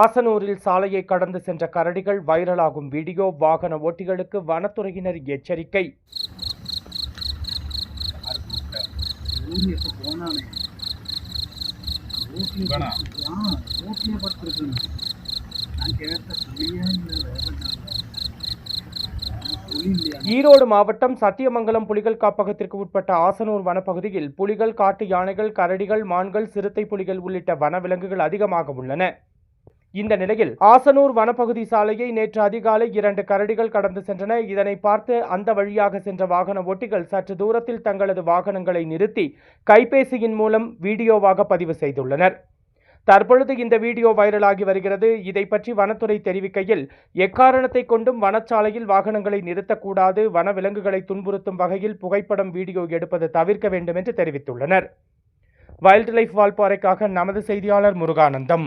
ஆசனூரில் சாலையை கடந்து சென்ற கரடிகள் வைரலாகும் வீடியோ வாகன ஓட்டிகளுக்கு வனத்துறையினர் எச்சரிக்கை. ஈரோடு மாவட்டம் சத்தியமங்கலம் புலிகள் காப்பகத்திற்கு உட்பட்ட ஆசனூர் வனப்பகுதியில் புலிகள் காட்டு யானைகள் கரடிகள் மான்கள் சிறுத்தை புலிகள் உள்ளிட்ட வனவிலங்குகள் அதிகமாக உள்ளன. இந்த நிலையில் ஆசனூர் வனப்பகுதி சாலையை நேற்று அதிகாலை இரண்டு கரடிகள் கடந்து சென்றன. இதனை பார்த்து அந்த வழியாக சென்ற வாகன ஓட்டிகள் சற்று தூரத்தில் தங்களது வாகனங்களை நிறுத்தி கைபேசியின் மூலம் வீடியோவாக பதிவு செய்துள்ளனர். தற்பொழுது இந்த வீடியோ வைரலாகி வருகிறது. இதை பற்றி வனத்துறை தெரிவிக்கையில் எக்காரணத்தை கொண்டும் வனச்சாலையில் வாகனங்களை நிறுத்தக்கூடாது வனவிலங்குகளை துன்புறுத்தும் வகையில் புகைப்படம் வீடியோ எடுப்பது தவிர்க்க வேண்டும் என்று தெரிவித்துள்ளனர். வைல்ட் லைஃப் வால்பாறைக்காக நமது செய்தியாளர் முருகானந்தம்.